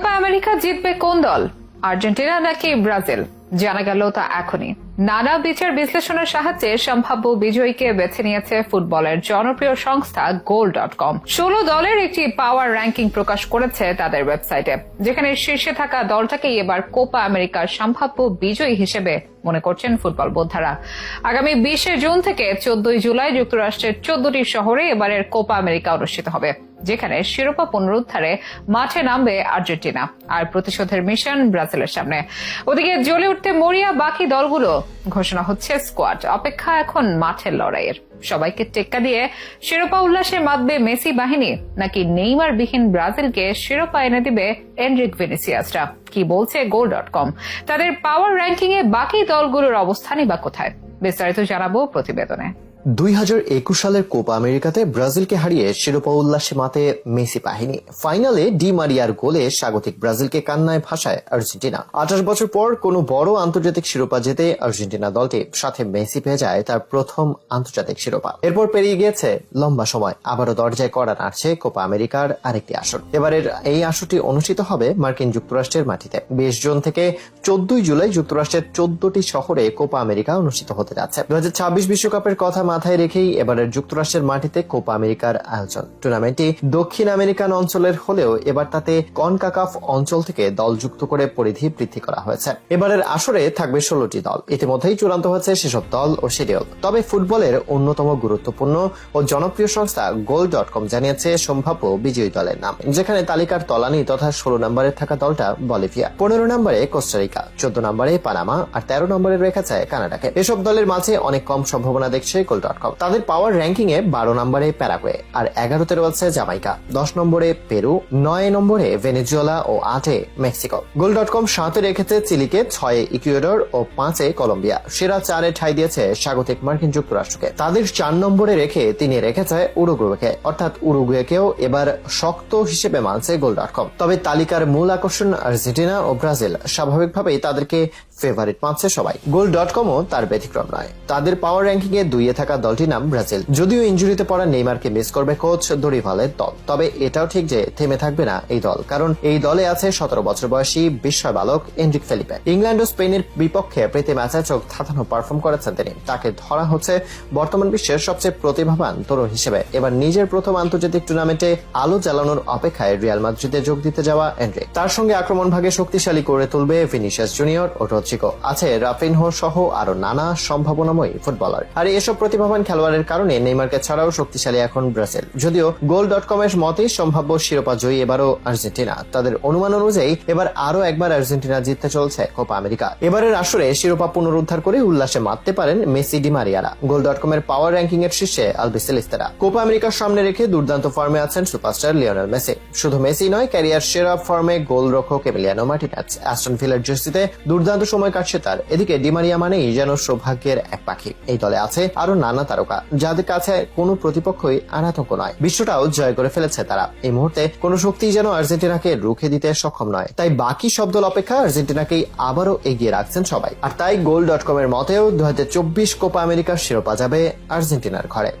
Copa America জিতবে কোন দল? আর্জেন্টিনা নাকি ব্রাজিল? জানা গেল তা এখনই। নানা বিচার বিশ্লেষণের সাহায্যে সম্ভাব্য বিজয়ীকে বেছে নিয়েছে ফুটবলের জনপ্রিয় সংস্থা গোল ডট কম। ষোলো দলের একটি পাওয়ার র্যাঙ্কিং প্রকাশ করেছে তাদের ওয়েবসাইটে, যেখানে শীর্ষে থাকা দলটাকেই এবার কোপা আমেরিকার সম্ভাব্য বিজয়ী হিসেবে মনে করছেন ফুটবল বোদ্ধারা। আগামী বিশে জুন থেকে চোদ্দই জুলাই যুক্তরাষ্ট্রের চোদ্দটি শহরে এবারের কোপা আমেরিকা অনুষ্ঠিত হবে। যেখানে শিরোপা পুনরুদ্ধারে মাঠে নামবে আর্জেন্টিনা আর প্রতিশোধের মিশন ব্রাজিলের সামনে। ওদিকে জ্বলে উঠতে মরিয়া বাকি দলগুলো ঘোষণা হচ্ছে স্কোয়াড। অপেক্ষা এখন মাঠের লড়াইয়ের। সবাইকে টেক্কা দিয়ে শিরোপা উল্লাসে মাতবে মেসি বাহিনী, নাকি নেইমার বিহীন ব্রাজিলকে শিরোপা এনে দিবে এনরিক ভেনিসিয়াসরা? কি বলছে গোল ডট কম? তাদের পাওয়ার র্যাঙ্কিং এ বাকি দলগুলোর অবস্থানই বা কোথায়? বিস্তারিত জানাব প্রতিবেদনে। দুই হাজার একুশ সালের কোপা আমেরিকাতে ব্রাজিলকে হারিয়ে শিরোপা উল্লাসে মাতে মেসি বাহিনী। ফাইনালে ডি মারিয়ার গোলে স্বাগতিক ব্রাজিলকে কান্নায় ভাসায় আর্জেন্টিনা। আঠাশ বছর পর কোনো বড় আন্তর্জাতিক শিরোপা জেতে আর্জেন্টিনা দলটি সাথে মেসি পেয়ে যায় তার প্রথম আন্তর্জাতিক শিরোপা। এরপর পেরিয়ে গিয়েছে লম্বা সময়, আবারও দরজায় কড়া নাড়ছে কোপা আমেরিকার আরেকটি আসর। এবারের এই আসরটি অনুষ্ঠিত হবে মার্কিন যুক্তরাষ্ট্রের মাটিতে। বিশ জুন থেকে চোদ্দই জুলাই যুক্তরাষ্ট্রের চোদ্দটি শহরে কোপা আমেরিকা অনুষ্ঠিত হতে যাচ্ছে। দু বিশ্বকাপের কথা মাথায় রেখেই এবারের যুক্তরাষ্ট্রের মাটিতে কোপা আমেরিকার আয়োজন। টুর্নামেন্টটি দক্ষিণ আমেরিকান অঞ্চলের হলেও এবার তাতে কনকাকাফ অঞ্চল থেকে দল যুক্ত করে পরিধি বৃদ্ধি করা হয়েছে। এবারের আসরে থাকবে ষোলোটি দল। ইতিমধ্যেই চূড়ান্ত হয়েছে সেসব দল ও শিডিউল। তবে ফুটবলের অন্যতম গুরুত্বপূর্ণ ও জনপ্রিয় সংস্থা গোল ডট কম জানিয়েছে সম্ভাব্য বিজয়ী দলের নাম, যেখানে তালিকার তলানি তথা ষোলো নম্বরে থাকা দলটা বলিভিয়া, পনেরো নম্বরে কোস্টারিকা, চোদ্দ নম্বরে পানামা আর তেরো নম্বরে রেখেছে কানাডাকে। এসব দলের মাঝে অনেক কম সম্ভাবনা দেখছে গোল ডট কম তাদের পাওয়ার র্যাঙ্কিং এ বারো নম্বরে প্যারাগুয়ে আর এগারোতে রয়েছে জামাইকা। দশ নম্বরে পেরু, নয় নম্বরে ভেনেজুয়েলা ও আটে মেক্সিকো। গোল ডট কম সাতে রেখেছে চিলিকে, ছয়ে ইকুয়েডর ও পাঁচে কলম্বিয়া। সেরা চারে ঠাই দিয়েছে স্বাগতিক মার্কিন যুক্তরাষ্ট্রকে। তাদের চার নম্বরে রেখে তিনি রেখেছে উরুগুয়েকে। অর্থাৎ উরুগুয়েকেও এবার শক্ত হিসেবে মানছে গোল ডট কম তবে তালিকার মূল আকর্ষণ আর্জেন্টিনা ও ব্রাজিল। স্বাভাবিকভাবেই তাদেরকে ফেভারিট মানছে সবাই। গোল ডট কমও তার ব্যতিক্রম নয়। তাদের পাওয়ার র্যাঙ্কিং এ দুইয়ে থাকা দলটির নাম ব্রাজিল। যদিও ইঞ্জুরিতে পড়া নেইমারকে মিস করবে কোচ দরিভালের দল তবে এটাও ঠিক যে থেমে থাকবে না এই দল, কারণ এই দলে আছে সতেরো বছর বয়সী বিস্ময় বালক এন্ড্রিক ফেলিপে। ইংল্যান্ড ও স্পেনের বিপক্ষে প্রীতি ম্যাচে চোখ ধাঁধানো পারফর্ম করেছেন তিনি। তাকে ধরা হচ্ছে বর্তমান বিশ্বের সবচেয়ে প্রতিভাবান তরুণ হিসেবে। এবার নিজের প্রথম আন্তর্জাতিক টুর্নামেন্টে আলো জ্বালানোর অপেক্ষায় রিয়াল মাদ্রিদে যোগ দিতে যাওয়া এন্ড্রিক। তার সঙ্গে আক্রমণ ভাগে শক্তিশালী করে তুলবে ভিনিসিয়াস জুনিয়র ও রদ্রিগো। আছে রাফিনহো সহ আরও নানা সম্ভাবনাময় ফুটবলার। আর এসব প্রতিভাবান খেলোয়াড়ের কারণে নেইমারকে ছাড়াও শক্তিশালী এখন ব্রাজিল। যদিও গোল ডট কম এর মতে সম্ভাব্য শিরোপা জয়ী এবারও আর্জেন্টিনা। তাদের অনুমান অনুযায়ী এবার আরও একবার আর্জেন্টিনা জিততে চলছে কোপা আমেরিকা। এবারের আসরে শিরোপা পুনরুদ্ধার করে উল্লাসে মারতে পারেন মেসি ডিমারিয়ারা গোল ডট কম এর পাওয়ার র্যাঙ্কিং এর শীর্ষে আলবিসেলিস্তারা। কোপা আমেরিকার সামনে রেখে দুর্দান্ত ফর্মে আছেন সুপারস্টার লিওনেল মেসি। শুধু মেসি নয়, ক্যারিয়ার সেরা ফর্মে গোল রক্ষক এমিলিয়ানো মার্টিনাজ। অ্যাস্টন ভিলার জার্সিতে দুর্দান্ত সময় কাটছে তার। এদিকে ডিমারিয়া মানেই যেন সৌভাগ্যের এক পাখি। এই দলে আছে আরও নানা তারকা, যাদের কাছে কোনো প্রতিপক্ষই আনাতঙ্ক নয়। বিশ্বটাও জয় করে ফেলেছে তারা। এই মুহূর্তে কোনো শক্তি যেন আর্জেন্টিনাকে রুখে দিতে সক্ষম নয়। তাই বাকি শব্দ অপেক্ষা আর্জেন্টিনাকেই আবারও এগিয়ে রাখছেন সবাই। আর তাই গোল ডট কম এর মতেও দু হাজার চব্বিশ কোপা আমেরিকার শিরোপা যাবে আর্জেন্টিনার ঘরে।